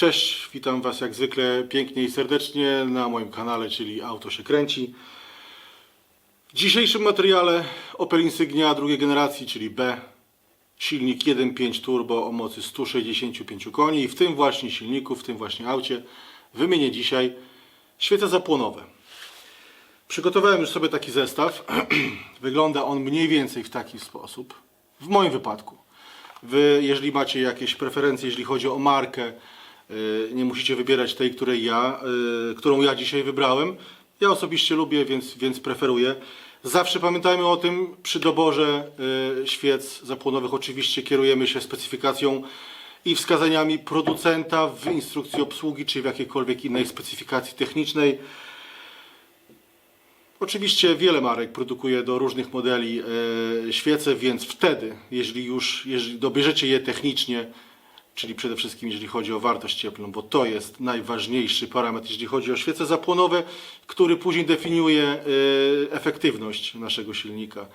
Cześć, witam Was jak zwykle pięknie i serdecznie na moim kanale, czyli Auto się kręci. W dzisiejszym materiale Opel Insignia drugiej generacji, czyli B. Silnik 1.5 turbo o mocy 165 koni i w tym właśnie silniku, w tym właśnie aucie wymienię dzisiaj świece zapłonowe. Przygotowałem już sobie taki zestaw. Wygląda on mniej więcej w taki sposób. W moim wypadku. Wy, jeżeli macie jakieś preferencje, jeśli chodzi o markę, nie musicie wybierać tej, której ja, yy, którą ja dzisiaj wybrałem. Ja osobiście lubię, więc, więc preferuję. Zawsze pamiętajmy o tym, przy doborze yy, świec zapłonowych oczywiście kierujemy się specyfikacją i wskazaniami producenta w instrukcji obsługi, czy w jakiejkolwiek innej specyfikacji technicznej. Oczywiście wiele marek produkuje do różnych modeli świece, więc wtedy, jeżeli już jeżeli dobierzecie je technicznie, czyli przede wszystkim jeżeli chodzi o wartość cieplną, bo to jest najważniejszy parametr, jeśli chodzi o świece zapłonowe, który później definiuje e, efektywność naszego silnika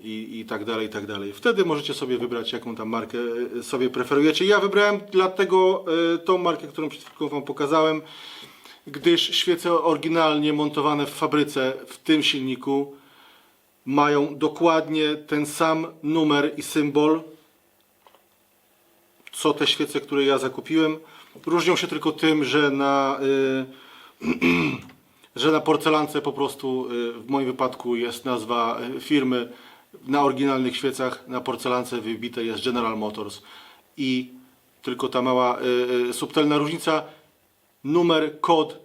i, i tak dalej, i tak dalej. Wtedy możecie sobie wybrać, jaką tam markę e, sobie preferujecie. Ja wybrałem dlatego e, tą markę, którą przed chwilką Wam pokazałem, gdyż świece oryginalnie montowane w fabryce w tym silniku mają dokładnie ten sam numer i symbol co te świece, które ja zakupiłem. Różnią się tylko tym, że na, y, że na porcelance po prostu y, w moim wypadku jest nazwa y, firmy. Na oryginalnych świecach na porcelance wybite jest General Motors i tylko ta mała subtelna różnica numer, kod,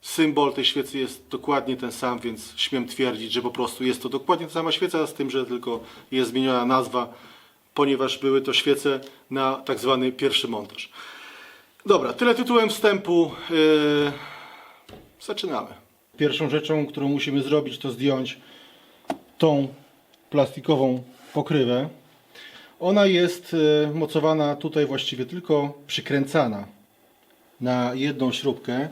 symbol tej świecy jest dokładnie ten sam, więc śmiem twierdzić, że po prostu jest to dokładnie ta sama świeca, z tym, że tylko jest zmieniona nazwa, ponieważ były to świece na tak zwany pierwszy montaż. Dobra, tyle tytułem wstępu. Yy, zaczynamy. Pierwszą rzeczą, którą musimy zrobić, to zdjąć tą plastikową pokrywę. Ona jest yy, mocowana tutaj właściwie tylko przykręcana na jedną śrubkę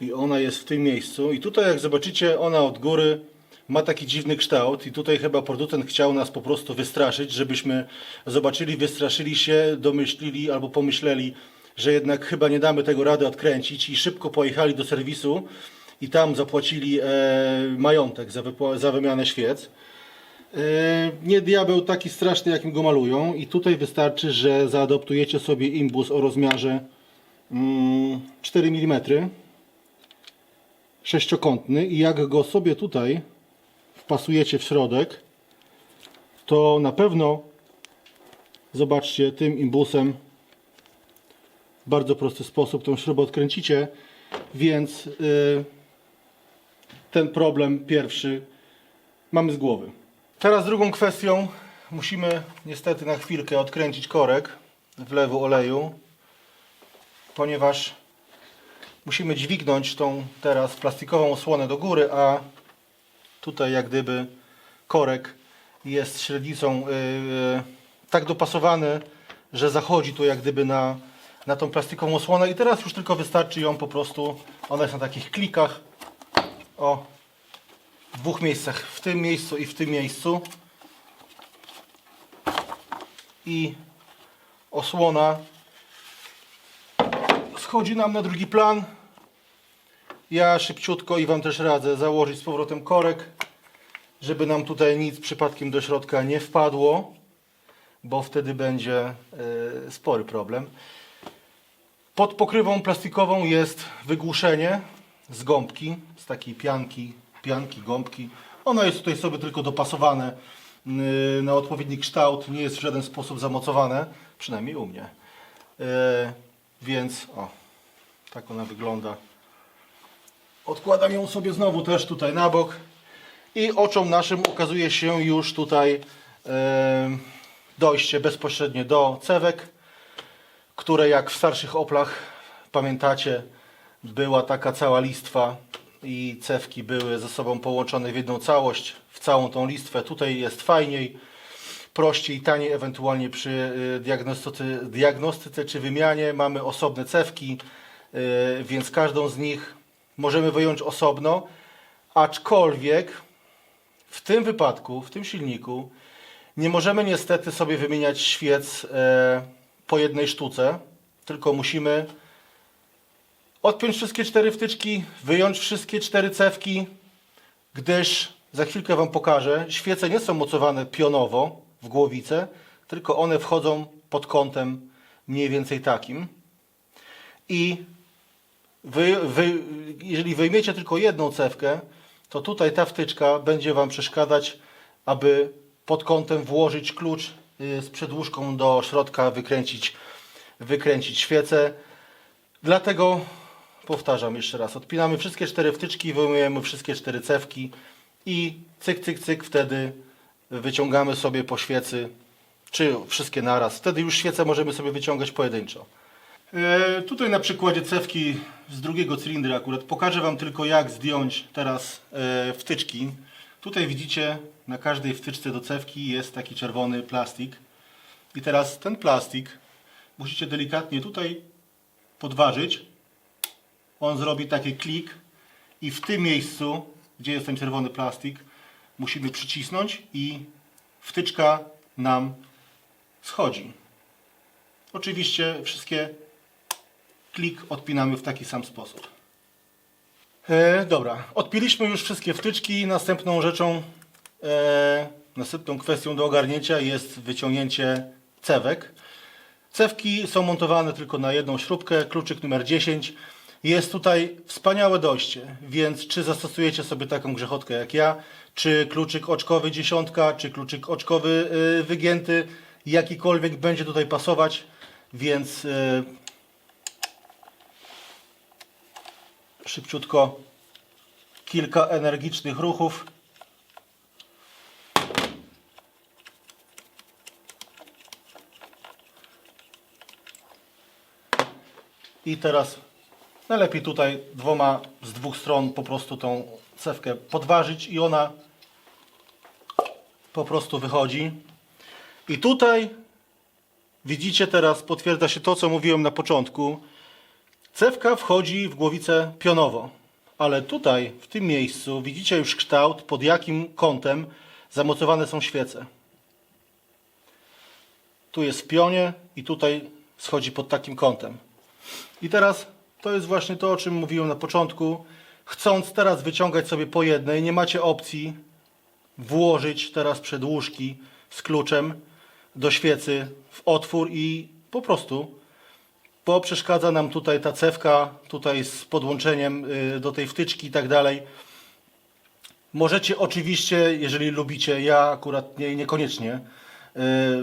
i ona jest w tym miejscu i tutaj jak zobaczycie ona od góry ma taki dziwny kształt i tutaj chyba producent chciał nas po prostu wystraszyć, żebyśmy zobaczyli, wystraszyli się, domyślili albo pomyśleli, że jednak chyba nie damy tego rady odkręcić i szybko pojechali do serwisu i tam zapłacili e, majątek za, za wymianę świec. E, Nie diabeł taki straszny, jakim go malują i tutaj wystarczy, że zaadoptujecie sobie imbus o rozmiarze mm, 4 mm sześciokątny i jak go sobie tutaj wpasujecie w środek to na pewno zobaczcie tym imbusem w bardzo prosty sposób tą śrubę odkręcicie więc y, ten problem pierwszy mamy z głowy. Teraz drugą kwestią. Musimy niestety na chwilkę odkręcić korek wlewu oleju ponieważ musimy dźwignąć tą teraz plastikową osłonę do góry, a tutaj jak gdyby korek jest średnicą yy, tak dopasowany, że zachodzi tu jak gdyby na, na tą plastikową osłonę. I teraz już tylko wystarczy ją po prostu, ona jest na takich klikach, o, w dwóch miejscach, w tym miejscu i w tym miejscu. I osłona schodzi nam na drugi plan. Ja szybciutko i Wam też radzę założyć z powrotem korek, żeby nam tutaj nic przypadkiem do środka nie wpadło, bo wtedy będzie e, spory problem. Pod pokrywą plastikową jest wygłuszenie z gąbki, z takiej pianki, pianki, gąbki. Ono jest tutaj sobie tylko dopasowane y, na odpowiedni kształt, nie jest w żaden sposób zamocowane, przynajmniej u mnie. E, Więc o, tak ona wygląda. Odkładam ją sobie znowu też tutaj na bok i oczom naszym ukazuje się już tutaj dojście bezpośrednie do cewek, które jak w starszych Oplach pamiętacie była taka cała listwa i cewki były ze sobą połączone w jedną całość, w całą tą listwę. Tutaj jest fajniej prościej, taniej, ewentualnie przy y, diagnostyce, diagnostyce czy wymianie mamy osobne cewki, y, więc każdą z nich możemy wyjąć osobno, aczkolwiek w tym wypadku, w tym silniku nie możemy niestety sobie wymieniać świec e, po jednej sztuce, tylko musimy Odpiąć wszystkie cztery wtyczki, wyjąć wszystkie cztery cewki, gdyż za chwilkę Wam pokażę, świece nie są mocowane pionowo w głowicę, tylko one wchodzą pod kątem mniej więcej takim. I wy, wy, jeżeli wyjmiecie tylko jedną cewkę, to tutaj ta wtyczka będzie Wam przeszkadzać, aby pod kątem włożyć klucz y, z przedłużką do środka, wykręcić, wykręcić świecę. Dlatego powtarzam jeszcze raz, odpinamy wszystkie cztery wtyczki, wyjmujemy wszystkie cztery cewki i cyk, cyk, cyk, wtedy wyciągamy sobie po świecy, czy wszystkie naraz. Wtedy już świecę możemy sobie wyciągać pojedynczo. E, tutaj na przykładzie cewki z drugiego cylindra akurat pokażę Wam tylko jak zdjąć teraz e, wtyczki. Tutaj widzicie na każdej wtyczce do cewki jest taki czerwony plastik. I teraz ten plastik musicie delikatnie tutaj podważyć. On zrobi taki klik i w tym miejscu, gdzie jest ten czerwony plastik, musimy przycisnąć i wtyczka nam schodzi. Oczywiście wszystkie klik odpinamy w taki sam sposób. E, dobra, odpiliśmy już wszystkie wtyczki. Następną rzeczą, e, następną kwestią do ogarnięcia jest wyciągnięcie cewek. Cewki są montowane tylko na jedną śrubkę, kluczyk numer 10. Jest tutaj wspaniałe dojście, więc czy zastosujecie sobie taką grzechotkę jak ja, czy kluczyk oczkowy dziesiątka, czy kluczyk oczkowy y, wygięty, jakikolwiek będzie tutaj pasować, więc y, szybciutko kilka energicznych ruchów. I teraz najlepiej tutaj dwoma z dwóch stron po prostu tą cewkę podważyć i ona po prostu wychodzi. I tutaj widzicie teraz, potwierdza się to, co mówiłem na początku. Cewka wchodzi w głowicę pionowo, ale tutaj, w tym miejscu, widzicie już kształt, pod jakim kątem zamocowane są świece. Tu jest w pionie i tutaj schodzi pod takim kątem. I teraz to jest właśnie to, o czym mówiłem na początku. Chcąc teraz wyciągać sobie po jednej, nie macie opcji włożyć teraz przedłużki z kluczem do świecy w otwór i po prostu, bo przeszkadza nam tutaj ta cewka, tutaj z podłączeniem y, do tej wtyczki i tak dalej. Możecie oczywiście, jeżeli lubicie, ja akurat nie, niekoniecznie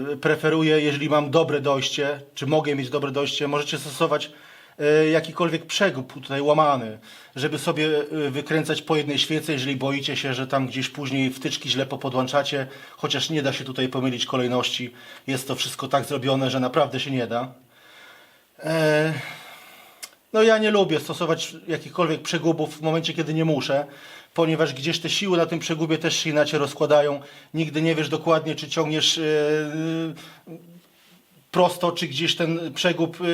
yy, preferuję, jeżeli mam dobre dojście, czy mogę mieć dobre dojście, możecie stosować yy, jakikolwiek przegub tutaj łamany, żeby sobie wykręcać po jednej świece, jeżeli boicie się, że tam gdzieś później wtyczki źle popodłączacie, chociaż nie da się tutaj pomylić kolejności. Jest to wszystko tak zrobione, że naprawdę się nie da. E, no ja nie lubię stosować jakichkolwiek przegubów w momencie, kiedy nie muszę, ponieważ gdzieś te siły na tym przegubie też się inaczej rozkładają. Nigdy nie wiesz dokładnie, czy ciągniesz e, prosto, czy gdzieś ten przegub. e,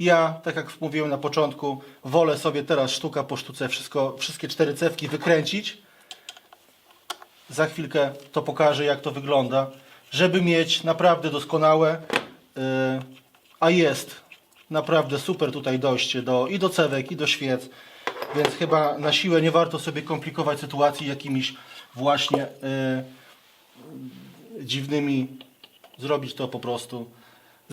Ja, tak jak mówiłem na początku, wolę sobie teraz sztuka po sztuce wszystko, wszystkie cztery cewki wykręcić. Za chwilkę to pokażę, jak to wygląda, żeby mieć naprawdę doskonałe, yy, a jest naprawdę super tutaj dojście do, i do cewek, i do świec, więc chyba na siłę nie warto sobie komplikować sytuacji jakimiś właśnie yy, dziwnymi, zrobić to po prostu.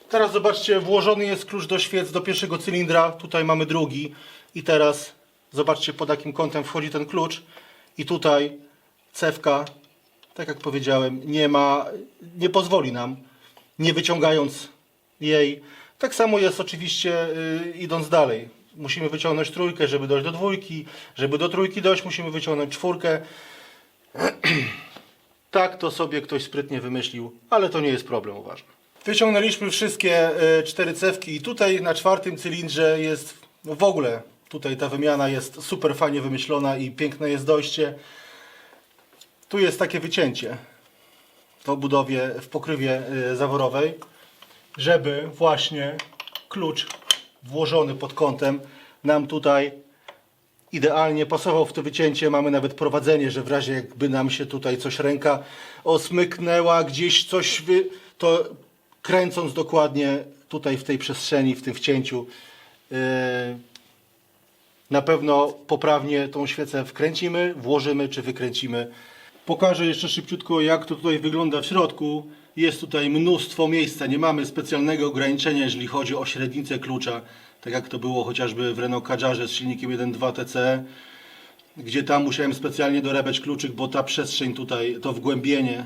Teraz zobaczcie, włożony jest klucz do świec do pierwszego cylindra, tutaj mamy drugi. I teraz zobaczcie pod jakim kątem wchodzi ten klucz. I tutaj cewka, tak jak powiedziałem, nie ma, nie pozwoli nam, nie wyciągając jej. Tak samo jest oczywiście y, idąc dalej. Musimy wyciągnąć trójkę, żeby dojść do dwójki, żeby do trójki dojść, musimy wyciągnąć czwórkę. Tak to sobie ktoś sprytnie wymyślił, ale to nie jest problem, uważam. Wyciągnęliśmy wszystkie e, cztery cewki i tutaj na czwartym cylindrze jest no w ogóle, tutaj ta wymiana jest super fajnie wymyślona i piękne jest dojście. Tu jest takie wycięcie w obudowie, w pokrywie e, zaworowej, żeby właśnie klucz włożony pod kątem nam tutaj idealnie pasował w to wycięcie. Mamy nawet prowadzenie, że w razie jakby nam się tutaj coś ręka osmyknęła, gdzieś coś, wy... to kręcąc dokładnie tutaj w tej przestrzeni, w tym wcięciu, yy, na pewno poprawnie tą świecę wkręcimy, włożymy czy wykręcimy. Pokażę jeszcze szybciutko jak to tutaj wygląda w środku. Jest tutaj mnóstwo miejsca, nie mamy specjalnego ograniczenia jeżeli chodzi o średnicę klucza, tak jak to było chociażby w Renault Kadżarze z silnikiem 1.2 TCE gdzie tam musiałem specjalnie dorabiać kluczyk, bo ta przestrzeń tutaj, to wgłębienie,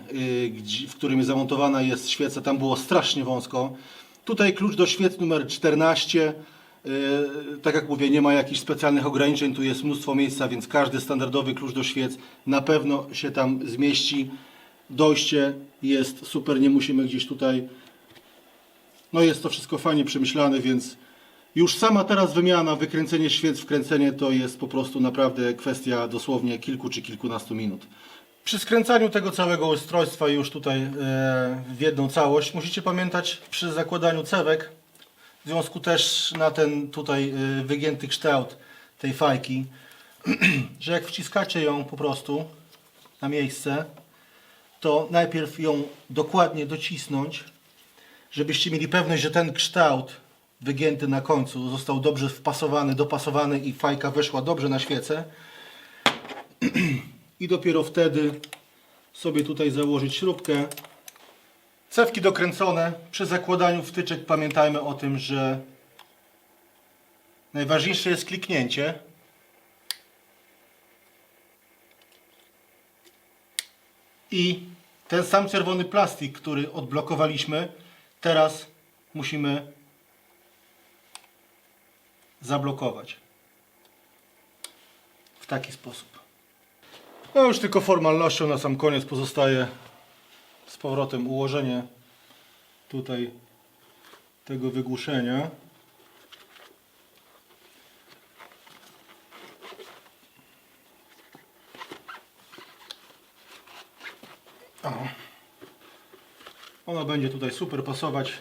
gdzie- w którym zamontowana jest świeca, tam było strasznie wąsko. Tutaj klucz do świec numer 14. Yy, tak jak mówię, nie ma jakichś specjalnych ograniczeń, tu jest mnóstwo miejsca, więc każdy standardowy klucz do świec na pewno się tam zmieści. Dojście jest super, nie musimy gdzieś tutaj. No jest to wszystko fajnie przemyślane, więc już sama teraz wymiana, wykręcenie świec, wkręcenie to jest po prostu naprawdę kwestia dosłownie kilku czy kilkunastu minut. Przy skręcaniu tego całego ustrojstwa już tutaj e, w jedną całość musicie pamiętać przy zakładaniu cewek w związku też na ten tutaj e, wygięty kształt tej fajki, że jak wciskacie ją po prostu na miejsce, to najpierw ją dokładnie docisnąć, żebyście mieli pewność, że ten kształt wygięty na końcu został dobrze wpasowany, dopasowany i fajka weszła dobrze na świecę. I dopiero wtedy sobie tutaj założyć śrubkę. Cewki dokręcone. Przy zakładaniu wtyczek pamiętajmy o tym, że najważniejsze jest kliknięcie. I ten sam czerwony plastik, który odblokowaliśmy, teraz musimy zablokować. W taki sposób. No już tylko formalnością na sam koniec pozostaje z powrotem ułożenie tutaj tego wygłuszenia. O. Ono będzie tutaj super pasować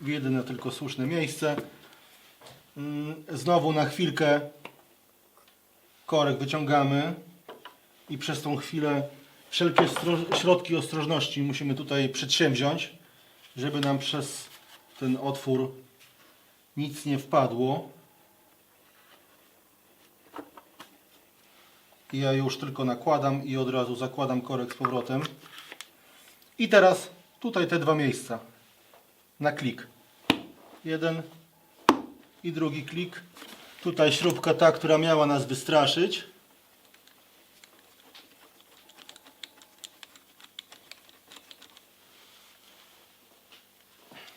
w jedyne tylko słuszne miejsce. Mm, Znowu na chwilkę korek wyciągamy i przez tą chwilę wszelkie środki ostrożności musimy tutaj przedsięwziąć, żeby nam przez ten otwór nic nie wpadło. I ja już tylko nakładam i od razu zakładam korek z powrotem. I teraz tutaj te dwa miejsca na klik. Jeden i drugi klik. Tutaj śrubka ta, która miała nas wystraszyć.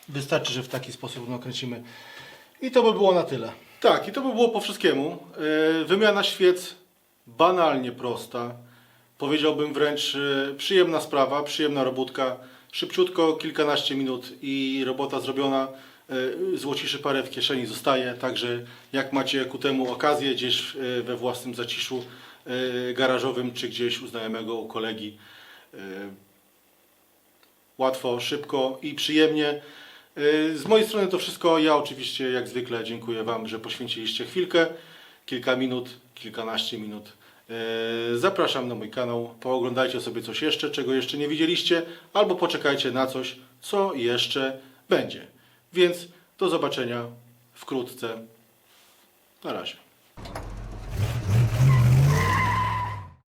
Wystarczy, że w taki sposób nakręcimy. I to by było na tyle. Tak, i to by było po wszystkiemu. Yy, Wymiana świec banalnie prosta. Powiedziałbym wręcz yy, przyjemna sprawa, przyjemna robótka. Szybciutko, kilkanaście minut i robota zrobiona. Yy, Złociszy parę w kieszeni zostaje, także jak macie ku temu okazję gdzieś yy, we własnym zaciszu garażowym, czy gdzieś u znajomego, u kolegi, łatwo, szybko i przyjemnie. Z mojej strony to wszystko. Ja oczywiście jak zwykle dziękuję Wam, że poświęciliście chwilkę, kilka minut, kilkanaście minut. Yy, Zapraszam na mój kanał. Pooglądajcie sobie coś jeszcze, czego jeszcze nie widzieliście, albo poczekajcie na coś, co jeszcze będzie. Więc do zobaczenia wkrótce. Na razie.